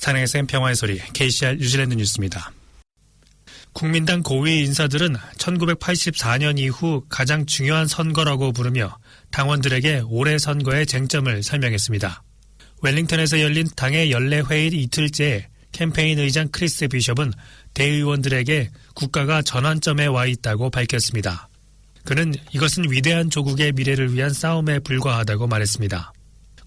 산행생 평화의 소리 KCR 뉴질랜드 뉴스입니다. 국민당 고위 인사들은 1984년 이후 가장 중요한 선거라고 부르며 당원들에게 올해 선거의 쟁점을 설명했습니다. 웰링턴에서 열린 당의 연례회의 이틀째 캠페인 의장 크리스 비숍은 대의원들에게 국가가 전환점에 와 있다고 밝혔습니다. 그는 이것은 위대한 조국의 미래를 위한 싸움에 불과하다고 말했습니다.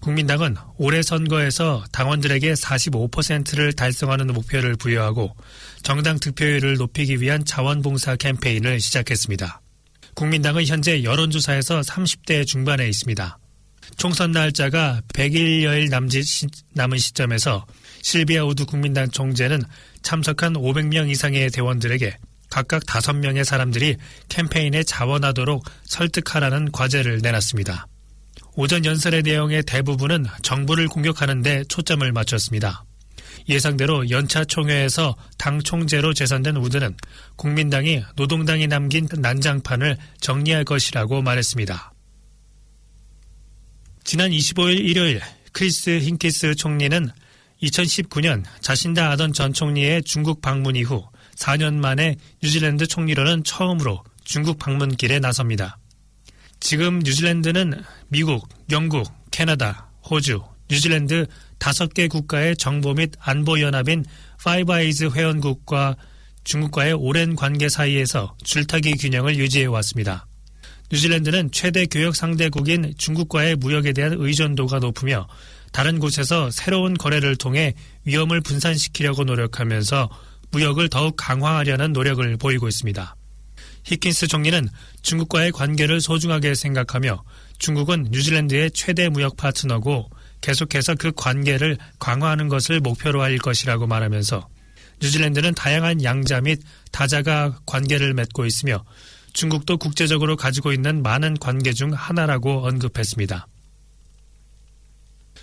국민당은 올해 선거에서 당원들에게 45%를 달성하는 목표를 부여하고 정당 득표율을 높이기 위한 자원봉사 캠페인을 시작했습니다. 국민당은 현재 여론조사에서 30대 중반에 있습니다. 총선 날짜가 100일여일 남짓 시, 남은 시점에서 실비아 우드 국민당 총재는 참석한 500명 이상의 대원들에게 각각 5명의 사람들이 캠페인에 자원하도록 설득하라는 과제를 내놨습니다. 오전 연설의 내용의 대부분은 정부를 공격하는 데 초점을 맞췄습니다. 예상대로 연차 총회에서 당 총재로 재선된 우드는 국민당이 노동당이 남긴 난장판을 정리할 것이라고 말했습니다. 지난 25일 일요일 크리스 힌키스 총리는 2019년 자신다 아던 전 총리의 중국 방문 이후 4년 만에 뉴질랜드 총리로는 처음으로 중국 방문길에 나섭니다. 지금 뉴질랜드는 미국, 영국, 캐나다, 호주, 뉴질랜드 다섯 개 국가의 정보 및 안보 연합인 파이브아이즈 회원국과 중국과의 오랜 관계 사이에서 줄타기 균형을 유지해 왔습니다. 뉴질랜드는 최대 교역 상대국인 중국과의 무역에 대한 의존도가 높으며 다른 곳에서 새로운 거래를 통해 위험을 분산시키려고 노력하면서 무역을 더욱 강화하려는 노력을 보이고 있습니다. 히킨스 총리는 중국과의 관계를 소중하게 생각하며 중국은 뉴질랜드의 최대 무역 파트너고 계속해서 그 관계를 강화하는 것을 목표로 할 것이라고 말하면서 뉴질랜드는 다양한 양자 및 다자가 관계를 맺고 있으며 중국도 국제적으로 가지고 있는 많은 관계 중 하나라고 언급했습니다.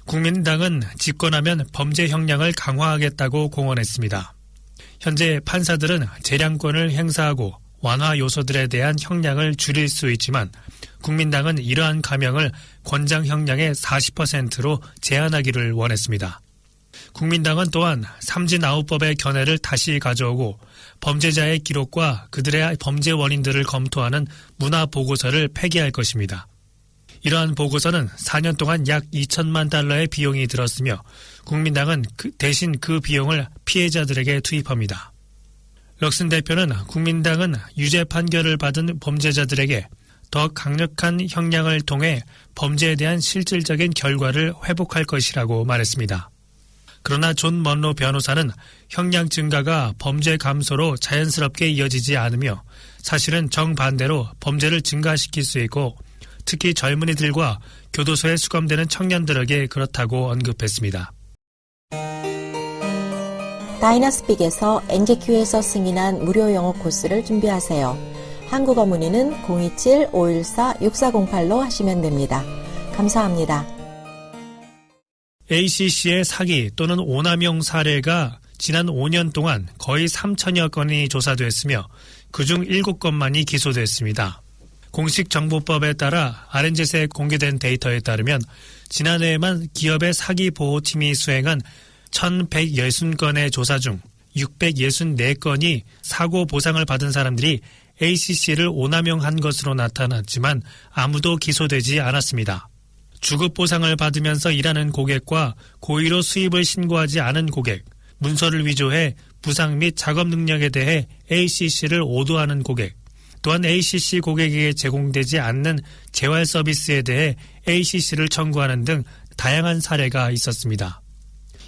국민당은 집권하면 범죄 형량을 강화하겠다고 공언했습니다. 현재 판사들은 재량권을 행사하고 완화 요소들에 대한 형량을 줄일 수 있지만 국민당은 이러한 감형을 권장 형량의 40%로 제한하기를 원했습니다. 국민당은 또한 삼진 아웃법의 견해를 다시 가져오고 범죄자의 기록과 그들의 범죄 원인들을 검토하는 문화 보고서를 폐기할 것입니다. 이러한 보고서는 4년 동안 약 2천만 달러의 비용이 들었으며 국민당은 그 대신 그 비용을 피해자들에게 투입합니다. 럭슨 대표는 국민당은 유죄 판결을 받은 범죄자들에게 더 강력한 형량을 통해 범죄에 대한 실질적인 결과를 회복할 것이라고 말했습니다. 그러나 존 먼로 변호사는 형량 증가가 범죄 감소로 자연스럽게 이어지지 않으며 사실은 정반대로 범죄를 증가시킬 수 있고 특히 젊은이들과 교도소에 수감되는 청년들에게 그렇다고 언급했습니다. 다이나스픽에서 NGQ에서 승인한 무료 영어 코스를 준비하세요. 한국어 문의는 027-514-6408로 하시면 됩니다. 감사합니다. ACC의 사기 또는 오남용 사례가 지난 5년 동안 거의 3천여 건이 조사됐으며 그중 7건만이 기소됐습니다. 공식 정보법에 따라 RNZ에 공개된 데이터에 따르면 지난해에만 기업의 사기 보호팀이 수행한 1,160건의 조사 중 664건이 사고 보상을 받은 사람들이 ACC를 오남용한 것으로 나타났지만 아무도 기소되지 않았습니다. 주급 보상을 받으면서 일하는 고객과 고의로 수입을 신고하지 않은 고객, 문서를 위조해 부상 및 작업 능력에 대해 ACC를 오도하는 고객, 또한 ACC 고객에게 제공되지 않는 재활 서비스에 대해 ACC를 청구하는 등 다양한 사례가 있었습니다.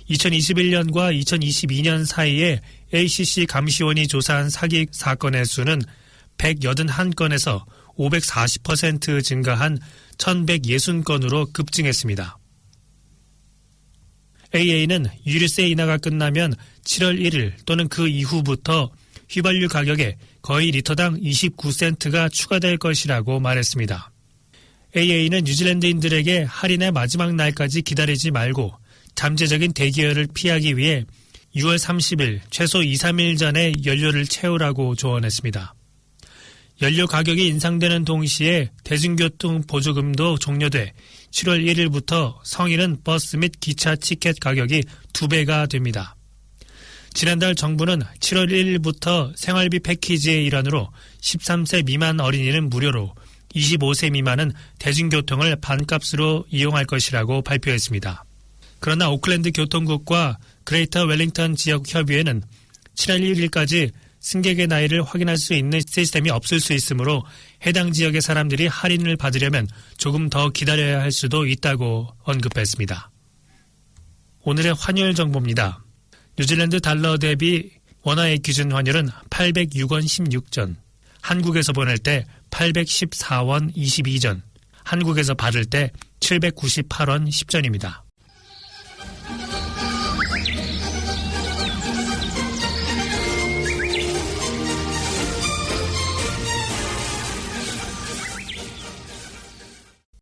2021년과 2022년 사이에 ACC 감시원이 조사한 사기 사건의 수는 181건에서 540% 증가한 1160건으로 급증했습니다. AA는 유류세 인하가 끝나면 7월 1일 또는 그 이후부터 휘발유 가격에 거의 리터당 29센트가 추가될 것이라고 말했습니다. AA는 뉴질랜드인들에게 할인의 마지막 날까지 기다리지 말고 잠재적인 대기열을 피하기 위해 6월 30일 최소 2, 3일 전에 연료를 채우라고 조언했습니다. 연료 가격이 인상되는 동시에 대중교통 보조금도 종료돼 7월 1일부터 성인은 버스 및 기차 티켓 가격이 2배가 됩니다. 지난달 정부는 7월 1일부터 생활비 패키지의 일환으로 13세 미만 어린이는 무료로 25세 미만은 대중교통을 반값으로 이용할 것이라고 발표했습니다. 그러나 오클랜드 교통국과 그레이터 웰링턴 지역 협의회는 7월 1일까지 승객의 나이를 확인할 수 있는 시스템이 없을 수 있으므로 해당 지역의 사람들이 할인을 받으려면 조금 더 기다려야 할 수도 있다고 언급했습니다. 오늘의 환율 정보입니다. 뉴질랜드 달러 대비 원화의 기준 환율은 806원 16전, 한국에서 보낼 때 814원 22전, 한국에서 받을 때 798원 10전입니다.